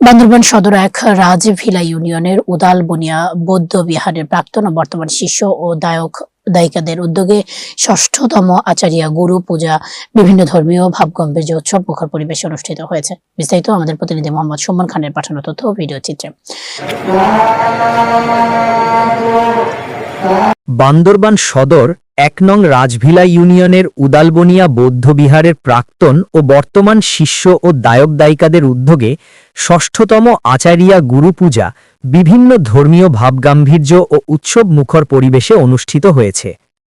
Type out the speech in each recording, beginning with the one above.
বান্দরবান সদর এক রাজভিলা ইউনিয়নের উদাল বনিয়া বৌদ্ধ বিহারের প্রাক্তন ও বর্তমান শিষ্য ও দায়ক দায়িকাদের উদ্যোগে ষষ্ঠতম আচার্য গুরু পূজা বিভিন্ন ধর্মীয় ভাবগম্ভীর্য উৎসব মুখর পরিবেশে অনুষ্ঠিত হয়েছে। বিস্তারিত আমাদের প্রতিনিধি মোহাম্মদ সুমন খানের পাঠানো তথ্য ভিডিও চিত্রে। বান্দরবান সদর এক নং রাজভিলা ইউনিয়নের উদালবনিয়া বৌদ্ধবিহারের প্রাক্তন ও বর্তমান শিষ্য ও দায়ক দায়িকাদের উদ্যোগে ষষ্ঠতম আচারিয়া গুরু পূজা বিভিন্ন ধর্মীয় ভাবগাম্ভীর্য ও উৎসব মুখর পরিবেশে অনুষ্ঠিত হয়েছে।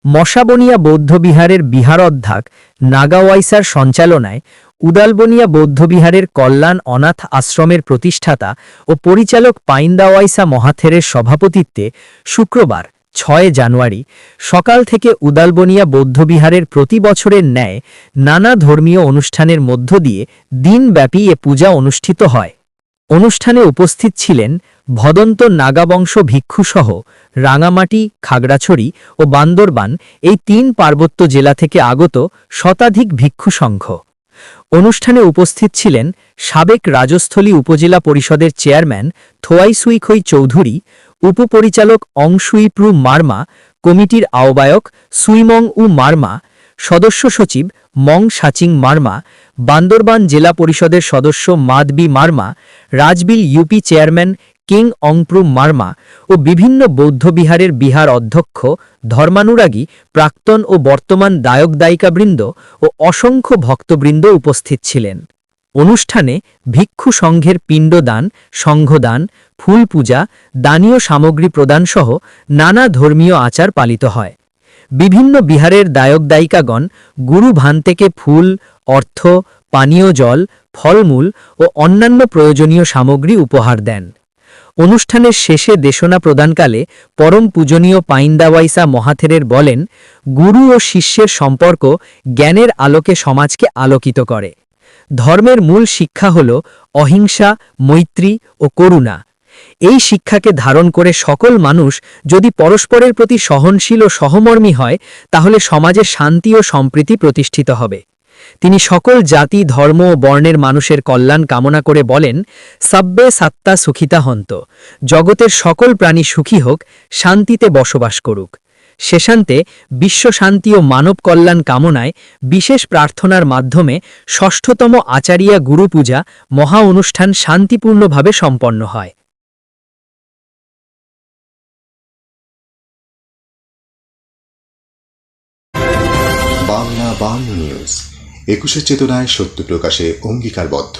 মশাবনিয়া বৌদ্ধবিহারের বিহার অধ্যাক নাগাওয়াইসার সঞ্চালনায় উদালবনিয়া বৌদ্ধবিহারের কল্যাণ অনাথ আশ্রমের প্রতিষ্ঠাতা ও পরিচালক পাইন্দাওয়াইসা মহাথেরের সভাপতিত্বে শুক্রবার ছয় জানুয়ারি, সকাল থেকে উদালবনিয়া বৌদ্ধবিহারের প্রতি বছরের ন্যায় নানা ধর্মীয় অনুষ্ঠানের মধ্য দিয়ে দিনব্যাপী এ পূজা অনুষ্ঠিত হয়। অনুষ্ঠানে উপস্থিত ছিলেন ভদন্ত নাগাবংশ ভিক্ষুসহ রাঙামাটি, খাগড়াছড়ি ও বান্দরবান এই তিন পার্বত্য জেলা থেকে আগত শতাধিক ভিক্ষু সংঘ অনুষ্ঠানে উপস্থিত ছিলেন সাবেক রাজস্থলী উপজেলা পরিষদের চেয়ারম্যান থোয়াইসুইখই চৌধুরী উপপরিচালক অং অংশুইপ্রু মার্মা, কমিটির আহ্বায়ক সুইমং উ মার্মা, সদস্য সচিব মং সাচিং মার্মা, বান্দরবান জেলা পরিষদের সদস্য মাদবি মার্মা, রাজবিল ইউপি চেয়ারম্যান কিং অংপ্রু মার্মা ও বিভিন্ন বৌদ্ধবিহারের বিহার অধ্যক্ষ ধর্মানুরাগী প্রাক্তন ও বর্তমান দায়ক দায়িকাবৃন্দ ও অসংখ্য ভক্তবৃন্দ উপস্থিত ছিলেন। অনুষ্ঠানে ভিক্ষু সংঘের পিণ্ডদান, সংঘদান ফুল পূজা দানীয় সামগ্রী প্রদানসহ নানা ধর্মীয় আচার পালিত হয়। বিভিন্ন বিহারের দায়ক দায়িকাগণ গুরু ভান থেকে ফুল, অর্থ, পানীয় জল, ফলমূল ও অন্যান্য প্রয়োজনীয় সামগ্রী উপহার দেন। অনুষ্ঠানের শেষে দেশনা প্রদানকালে পরম পূজনীয় পাইন্দাওয়াইসা মহাথেরের বলেন, গুরু ও শিষ্যের সম্পর্ক জ্ঞানের আলোকে সমাজকে আলোকিত করে। ধর্মের মূল শিক্ষা হল অহিংসা, মৈত্রী ও করুণা। এই শিক্ষাকে ধারণ করে সকল মানুষ যদি পরস্পরের প্রতি সহনশীল ও সহমর্মী হয়, তাহলে সমাজে শান্তি ও সম্প্রীতি প্রতিষ্ঠিত হবে। তিনি সকল জাতি, ধর্ম ও বর্ণের মানুষের কল্যাণ কামনা করে বলেন, সাব্বে সাত্তা সুখিতা হন্ত। জগতের সকল প্রাণী সুখী হোক, শান্তিতে বসবাস করুক। শেষান্তে বিশ্বশান্তি ও মানব কল্যাণ কামনায় বিশেষ প্রার্থনার মাধ্যমে ষষ্ঠতম আচারিয়া গুরু পূজা মহা অনুষ্ঠান শান্তিপূর্ণভাবে সম্পন্ন হয়। বাংলা বাংলা নিউজ, একুশে চেতনায় সত্য প্রকাশে অঙ্গীকারবদ্ধ।